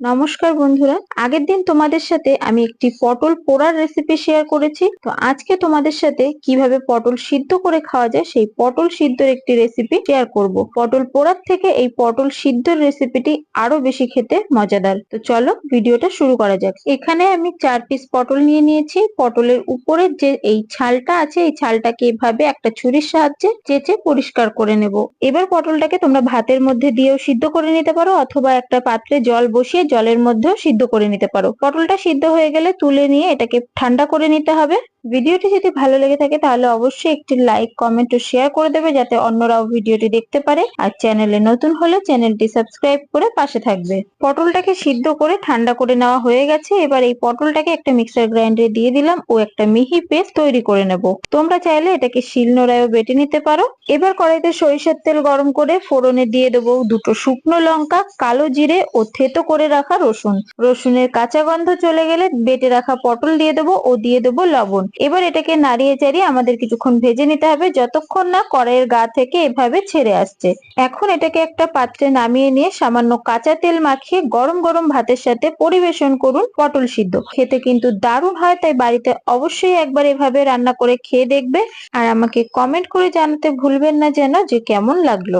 নমস্কার বন্ধুরা। আগের দিন তোমাদের সাথে আমি একটি পটল পোড়ার রেসিপি শেয়ার করেছি। তো আজকে তোমাদের সাথে কীভাবে পটল সিদ্ধ করে খাওয়া যায়, সেই পটল সিদ্ধর একটি রেসিপি শেয়ার করব। পটল পোড়ার থেকে এই পটল সিদ্ধর রেসিপিটি আরও বেশি খেতে মজাদার। তো চলো ভিডিওটা শুরু করা যাক। এখানে আমি চার পিস পটল নিয়ে নিয়েছি। পটলের উপরের যে এই ছালটা আছে, এই ছালটাকে এভাবে একটা ছুরির সাহায্যে চেঁচে পরিষ্কার করে নেব। এবার পটলটাকে তোমরা ভাতের মধ্যে দিয়েও সিদ্ধ করে নিতে পারো, অথবা একটা পাত্রে জল বসিয়ে জলের মধ্যেও সিদ্ধ করে নিতে পারো। পটলটা সিদ্ধ হয়ে গেলে তুলে নিয়ে এটাকে ঠান্ডা করে নিতে হবে। ভিডিওটি যদি ভালো লেগে থাকে তাহলে অবশ্যই একটি লাইক কমেন্ট ও শেয়ার করে দেবে যাতে অন্যরাও ভিডিওটি দেখতে পারে। আর চ্যানেলে নতুন হলে চ্যানেলটি সাবস্ক্রাইব করে পাশে থাকবে। পটলটাকে সিদ্ধ করে ঠান্ডা করে নেওয়া হয়ে গেছে। এবার এই পটলটাকে একটা মিক্সার গ্রাইন্ডারে দিয়ে দিলাম ও একটা মিহি পেস্ট তৈরি করে নেব। তোমরা চাইলে এটাকে শিলনোড়ায়ও বেটে নিতে পারো। এবার কড়াইতে সরিষার তেল গরম করে ফোড়নে দিয়ে দেবো দুটো শুকনো লঙ্কা, কালো জিরে ও থেতো করে রাখা রসুন। রসুনের কাঁচা গন্ধ চলে গেলে বেটে রাখা পটল দিয়ে দেবো ও দিয়ে দেবো লবণ। এবার এটাকে নাড়িয়ে চাড়িয়ে আমাদের কিছুক্ষণ ভেজে নিতে হবে। যতক্ষণ না কড়াইয়ের গা থেকে এভাবে ছেড়ে আসছে। এখন এটাকে একটা পাত্রে নামিয়ে নিয়ে সামান্য কাঁচা তেল মাখিয়ে গরম গরম ভাতের সাথে পরিবেশন করুন পটল সিদ্ধ। খেতে কিন্তু দারুণ হয়, তাই বাড়িতে অবশ্যই একবার এভাবে রান্না করে খেয়ে দেখবে। আর আমাকে কমেন্ট করে জানাতে ভুলবেন না যেন যে কেমন লাগল।